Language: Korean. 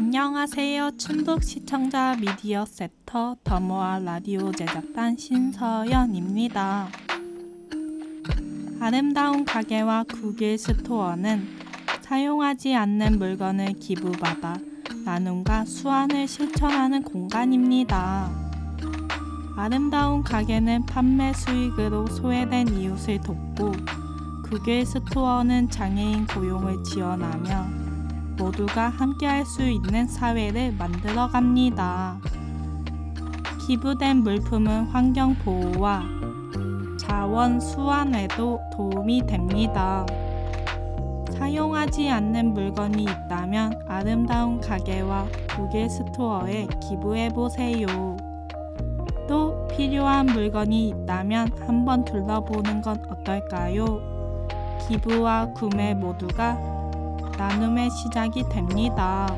안녕하세요. 충북 시청자 미디어 세터 더모아 라디오 제작단 신서연입니다. 아름다운 가게와 국일 스토어는 사용하지 않는 물건을 기부받아 나눔과 수완을 실천하는 공간입니다. 아름다운 가게는 판매 수익으로 소외된 이웃을 돕고 국일 스토어는 장애인 고용을 지원하며 모두가 함께할 수 있는 사회를 만들어 갑니다. 기부된 물품은 환경 보호와 자원 수완에도 도움이 됩니다. 사용하지 않는 물건이 있다면 아름다운 가게와 국일 스토어에 기부해 보세요. 또 필요한 물건이 있다면 한번 둘러보는 건 어떨까요? 기부와 구매 모두가 나눔의 시작이 됩니다.